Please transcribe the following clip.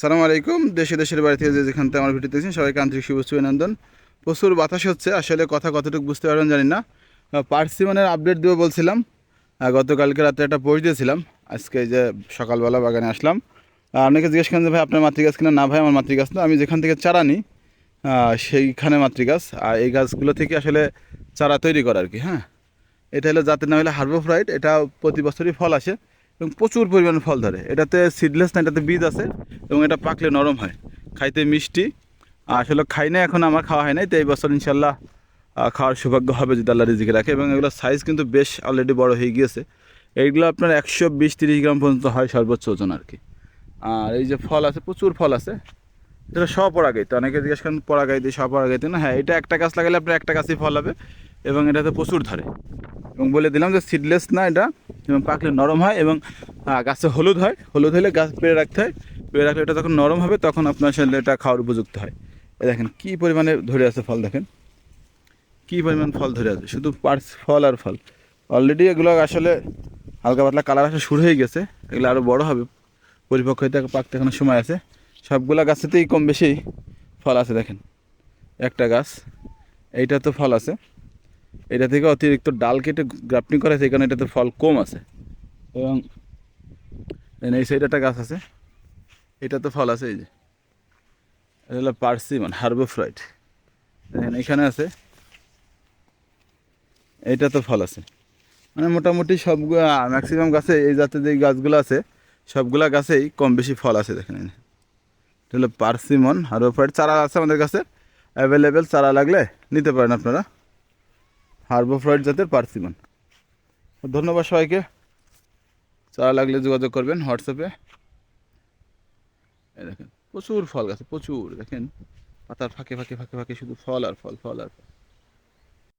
সালাম আলাইকুম। দেশে দেশের বাড়ি থেকে যে যেখান থেকে আমার ভিডিও দেখছেন সবাইকে আন্তরিক শুভেচ্ছা অভিনন্দন। প্রচুর বাতাস হচ্ছে আসলে কথা কতটুকু বুঝতে পারবেন জানি না। পার্সিমনের আপডেট দেবো বলছিলাম। গতকালকে রাতে একটা পোস্ট দিয়েছিলাম। আজকে যে সকালবেলা বাগানে আসলাম। আহ, অনেকে জিজ্ঞেস করেন যে ভাই আপনার মাতৃগাছ কিনা? না ভাই আমার মাতৃগাছ না। আমি যেখান থেকে চারা নিই সেইখানে মাতৃগাছ। আর এই গাছগুলো থেকে আসলে চারা তৈরি করা আর কি হ্যাঁ? এটা হলো জাতের নাম হলো হার্বোফ্রাইট এটা প্রতি বছরই ফল আসে। এবং প্রচুর পরিমাণে ফল ধরে। এটাতে সিডলেস না, এটাতে বীজ আছে এবং এটা পাকলে নরম হয়। খাইতে মিষ্টি। আর আসলে খাই না এখন আমার খাওয়া হয় নাই, তো এই বছর ইনশাল্লাহ খাওয়ার সৌভাগ্য হবে যদি আল্লাহ রিজিকে রাখে এবং এগুলোর সাইজ কিন্তু বেশ অলরেডি বড় হয়ে গিয়েছে। এইগুলো আপনার একশো বিশ তিরিশ গ্রাম পর্যন্ত হয় সর্বোচ্চ ওজন আর কি আর এই যে ফল আছে, প্রচুর ফল আছে। এটা স্বপরাগাইতে অনেকে জিজ্ঞেস করেন পরাগাইতে স্বপরাগাইতে না? হ্যাঁ এটা একটা গাছ লাগালে আপনার একটা গাছই ফল হবে। এবং এটাতে প্রচুর ধরে। এবং বলে দিলাম যে সিডলেস না এটা, এবং পাকলে নরম হয় এবং গাছে হলুদ হয়। হলুদ হলে গাছ পেড়ে রাখতে হয়। পেড়ে রাখলে এটা যখন নরম হবে তখন আপনার আসলে এটা খাওয়ার উপযুক্ত হয়। এ দেখেন কী পরিমাণে ধরে আছে ফল দেখেন। কী পরিমাণ ফল ধরে আছে? শুধু পার্স ফল আর ফল। অলরেডি এগুলো আসলে হালকা পাতলা কালার আসা শুরু হয়ে গেছে। এগুলো আরও বড় হবে। পরিপক্ক হইতে পাকতে এখনও সময় আছে। সবগুলা গাছেতেই কম বেশি ফল আছে দেখেন। একটা গাছ, এইটা তো ফল আছে। এটা থেকে অতিরিক্ত ডাল কেটে গ্রাফটিং করা কারণে এটাতে ফল কম আছে। এবং এই সাইডে একটা গাছ আছে এটা তো ফল আছে, এই যে। এটা হলো পার্সিমন হার্বোফ্রাইট দেখেন এখানে আছে এটা তো ফল আছে। মানে মোটামুটি সবগুলো ম্যাক্সিমাম গাছে এই জাতের যে গাছগুলো আছে, সবগুলা গাছেই কম বেশি ফল আছে দেখেন এটা হলো পার্সিমন হার্বোফ্রাইট চারা আছে আমাদের কাছে। অ্যাভেলেবেল চারা লাগলে নিতে পারেন আপনারা। হার্বোফ্রয়েড জাতের পার্সিমন। ধন্যবাদ সবাইকে। চারা লাগলে যোগাযোগ করবেন হোয়াটসঅ্যাপে। দেখেন, প্রচুর ফল গাছে, প্রচুর, দেখেন। পাতার ফাঁকে ফাঁকে ফাঁকে ফাঁকে শুধু ফল আর ফল ফল আর ফল।